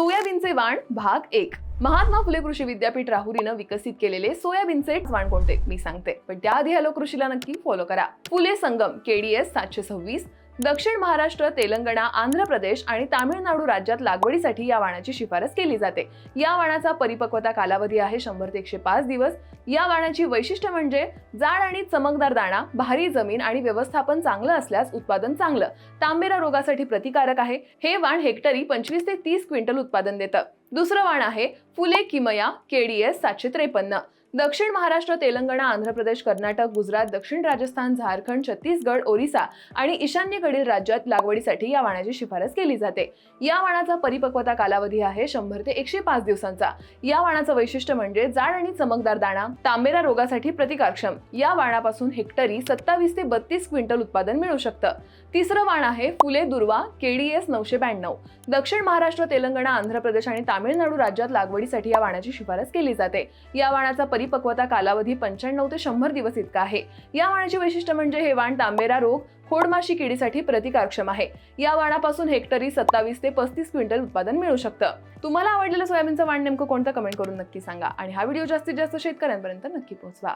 सोयाबीनचे वाण भाग एक. महात्मा फुले कृषी विद्यापीठ राहुरीनं विकसित केलेले सोयाबीनचे वाण कोणते? मी सांगते. पण त्याआधी हॅलो कृषीला नक्की फॉलो करा. फुले संगम केडीएस सातशे सव्वीस दक्षिण महाराष्ट्र तेलंगणा आंध्र प्रदेश आणि तामिळनाडू राज्यात लागवडीसाठी या वाणाची शिफारस केली जाते. या वाणाचा परिपक्वता कालावधी आहे शंभर ते एकशे पाच दिवस. या वाणाची वैशिष्ट्य म्हणजे जाड आणि चमकदार दाणा भारी जमीन आणि व्यवस्थापन चांगलं असल्यास उत्पादन चांगलं. तांबेरा रोगासाठी प्रतिकारक आहे. हे वाण हेक्टरी पंचवीस ते तीस क्विंटल उत्पादन देतं. दुसरं वाण आहे फुले किमया केडीएस सातशे त्रेपन्न. दक्षिण महाराष्ट्र तेलंगणा आंध्र प्रदेश कर्नाटक गुजरात दक्षिण राजस्थान झारखंड छत्तीसगड ओरिसा आणि ईशान्येकडील राज्यात लागवडीसाठी या वाणाची शिफारस केली जाते. या वाणाचा परिपक्वता कालावधी आहे शंभर ते एकशे पाच दिवसांचा. या वाणाचं वैशिष्ट्य म्हणजे जाड आणि चमकदार दाणा तांबेरा रोगासाठी प्रतिकारक्षम. या वाणापासून हेक्टरी सत्तावीस ते बत्तीस क्विंटल उत्पादन मिळू शकतं. तिसरं वाण आहे फुले दुर्वा केडीएस नऊशे ब्याण्णव. दक्षिण महाराष्ट्र तेलंगणा आंध्र प्रदेश आणि तामिळनाडू राज्यात लागवडीसाठी या वाणाची शिफारस केली जाते. या वाणाचा परिपक्वता कालावधी पंच्याण्णव ते शंभर दिवस इतका आहे. या वाणाचे वैशिष्ट्य म्हणजे हे वाण तांबेरा रोग खोडमाशी किडीसाठी प्रतिकारक्षम आहे. या वाणापासून हेक्टरी सत्तावीस ते पस्तीस क्विंटल उत्पादन मिळू शकतं. तुम्हाला आवडलेलं सोयाबीनचं वाण नेमकं कोणतं? कमेंट करून नक्की सांगा. आणि हा व्हिडिओ जास्तीत जास्त शेतकऱ्यांपर्यंत नक्की पोहोचवा.